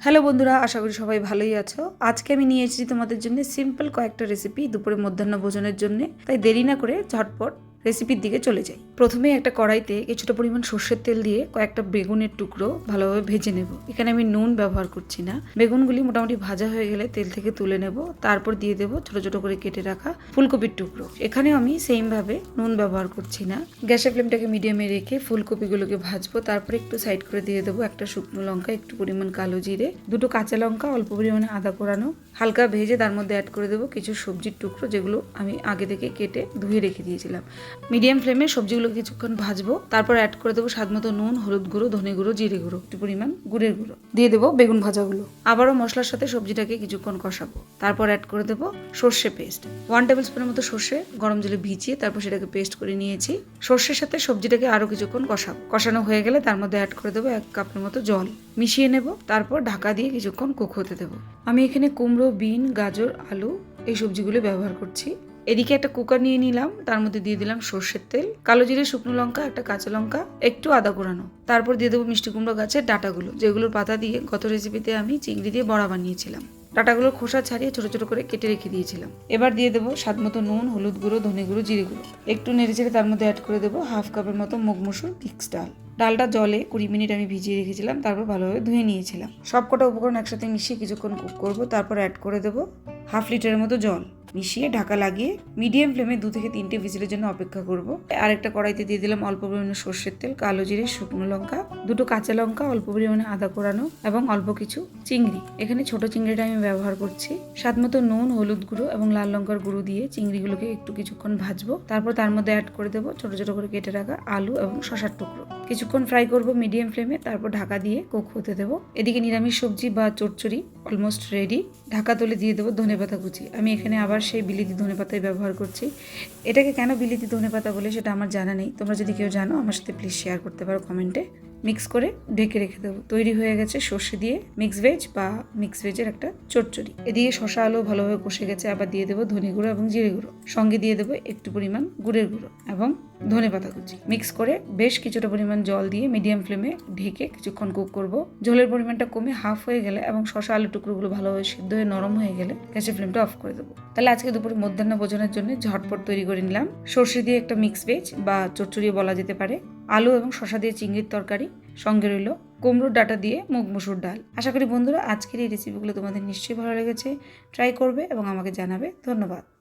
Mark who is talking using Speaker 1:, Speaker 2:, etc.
Speaker 1: Hello বন্ধুরা, আশা করি সবাই ভালোই আছো। আজকে আমি নিয়ে এসেছি তোমাদের জন্য সিম্পল কয়েকটা রেসিপি দুপুরে মধ্যাহ্ন ভোজনের জন্য। তাই দেরি না করে ঝটপট রেসিপির দিকে চলে যাই। প্রথমে একটা কড়াইতে কিছুটা পরিমাণ সর্ষের তেল দিয়ে কয়েকটা বেগুনের টুকরো ভালোভাবে ভেজে নেব। এখানে আমি নুন ব্যবহার করছি না। বেগুনগুলি মোটামুটি ভাজা হয়ে গেলে তেল থেকে তুলে নেব। তারপর দিয়ে দেবো ছোট ছোট করে কেটে রাখা ফুলকপির টুকরো। এখানেও আমি সেম ভাবে নুন ব্যবহার করছি না। গ্যাসের ফ্লেমটাকে মিডিয়ামে রেখে ফুলকপিগুলোকে ভাজবো। তারপরে একটু সাইড করে দিয়ে দেবো একটা শুকনো লঙ্কা, একটু পরিমাণ কালো জিরে, দুটো কাঁচা লঙ্কা, অল্প পরিমাণে আদা কোরানো। হালকা ভেজে তার মধ্যে অ্যাড করে দেবো কিছু সবজির টুকরো যেগুলো আমি আগে থেকে কেটে ধুয়ে রেখে দিয়েছিলাম। মিডিয়াম ফ্লেমে সবজিগুলো কিছুক্ষণ ভাজবো। তারপর অ্যাড করে দেবো স্বাদ মতো নুন, হলুদ গুঁড়ো, ধনে গুঁড়ো, জিরে গুঁড়ো, একটু পরিমাণ গুড়ের গুঁড়ো। দিয়ে দেবো বেগুন ভাজাগুলো। আবারও মশলার সাথে সবজিটাকে কিছুক্ষণ কষাবো। তারপর অ্যাড করে দেবো সর্ষে পেস্ট ওয়ান টেবিল স্পুনের মতো সর্ষে, গরম জলে ভিজিয়ে তারপর সেটাকে পেস্ট করে নিয়েছি। সর্ষের সাথে সবজিটাকে আরও কিছুক্ষণ কষাবো। কষানো হয়ে গেলে তার মধ্যে অ্যাড করে দেবো এক কাপের মতো জল। মিশিয়ে নেব, তারপর ঢাকা দিয়ে কিছুক্ষণ কুক হতে দেবো। আমি এখানে কুমড়ো, বিন, গাজর, আলু এই সবজিগুলো ব্যবহার করছি। এদিকে একটা কুকার নিয়ে নিলাম, তার মধ্যে দিয়ে দিলাম সর্ষের তেল, কালো জিরে, শুকনো লঙ্কা, একটা কাঁচা লঙ্কা, একটু আদা কোরানো তারপর দিয়ে দেবো মিষ্টি কুমড়ো গাছের ডাটাগুলো, যেগুলোর পাতা দিয়ে গত রেসিপিতে আমি চিংড়ি দিয়ে বড়া বানিয়েছিলাম। ডাটাগুলোর খোসা ছাড়িয়ে ছোট ছোট করে কেটে রেখে দিয়েছিলাম। এবার দিয়ে দেবো স্বাদ মতো নুন, হলুদ গুঁড়ো, ধনে গুঁড়ো, জিরে গুঁড়ো। একটু নেড়ে চেড়ে তার মধ্যে অ্যাড করে দেবো হাফ কাপের মতো মুগ মসুর মিক্স ডাল। ডালটা জলে কুড়ি মিনিট আমি ভিজিয়ে রেখেছিলাম, তারপর ভালোভাবে ধুয়ে নিয়েছিলাম। সবকটা উপকরণ একসাথে মিশিয়ে কিছুক্ষণ কুক করব, তারপর অ্যাড করে দেবো হাফ লিটারের মতো জল। মিশিয়ে ঢাকা লাগিয়ে মিডিয়াম ফ্লেমে দু থেকে তিনটে ভিজিলের জন্য অপেক্ষা করব। আরেকটা কড়াইতে দিয়ে দিলাম অল্প পরিমাণে সর্ষের তেল, কালো জিরে, শুকনো লঙ্কা, দুটো কাঁচা লঙ্কা, অল্প পরিমাণে আদা কোরানো এবং অল্প কিছু চিংড়ি। এখানে ছোট চিংড়িটা আমি ব্যবহার করছি। স্বাদ মতো নুন, হলুদ গুঁড়ো এবং লাল লঙ্কার গুঁড়ো দিয়ে চিংড়িগুলোকে একটু কিছুক্ষণ ভাজবো। তারপর তার মধ্যে অ্যাড করে দেবো ছোট ছোট করে কেটে রাখা আলু এবং শশার টুকরো। কিছুক্ষণ ফ্রাই করব মিডিয়াম ফ্লেমে তারপর ঢাকা দিয়ে কুক হতে দেবো। এদিকে নিরামিষ সবজি বা চচ্চড়ি অলমোস্ট রেডি ঢাকা তুলে দিয়ে দেবো ধনে পাতা কুচি। আমি এখানে আবার সেই বিলিতি ধনে পাতাই ব্যবহার করছি। এটাকে কেন বিলিতি ধনে পাতা বলে সেটা আমার জানা নেই। তোমরা যদি কেউ জানো, আমার সাথে প্লিজ শেয়ার করতে পারো কমেন্টে মিক্স করে ঢেকে রেখে দেবো। তৈরি হয়ে গেছে সর্ষে দিয়ে মিক্স ভেজ বা মিক্স ভেজের একটা চচ্চড়ি। এদিকে শশা আলু ভালোভাবে কষে গেছে, আবার দিয়ে দেবো ধনে গুঁড়ো এবং জিরে গুঁড়ো। সঙ্গে দিয়ে দেবো একটু পরিমাণ গুড়ের গুঁড়ো এবং ধনে পাতা কুচি। মিক্স করে বেশ কিছুটা পরিমাণ জল দিয়ে মিডিয়াম ফ্লেমে ঢেকে কিছুক্ষণ কুক করব। ঝোলের পরিমাণটা কমে হাফ হয়ে গেলে এবং শশা আলু টুকরোগুলো ভালোভাবে সিদ্ধ হয়ে নরম হয়ে গেলে গ্যাসের ফ্লেমটা অফ করে দেবো। তাহলে আজকে দুপুরে মধ্যাহ্ন ভোজনের জন্য ঝটপট তৈরি করে নিলাম। সর্ষে দিয়ে একটা মিক্স ভেজ বা চচ্চড়িও বলা যেতে পারে। আলু এবং শশা দিয়ে চিংড়ির তরকারি সঙ্গে রইল কুমড়োর ডাটা দিয়ে মুগ মুসুর ডাল। আশা করি বন্ধুরা আজকের এই রেসিপিগুলো তোমাদের নিশ্চয়ই ভালো লেগেছে। ট্রাই করবে এবং আমাকে জানাবে। ধন্যবাদ।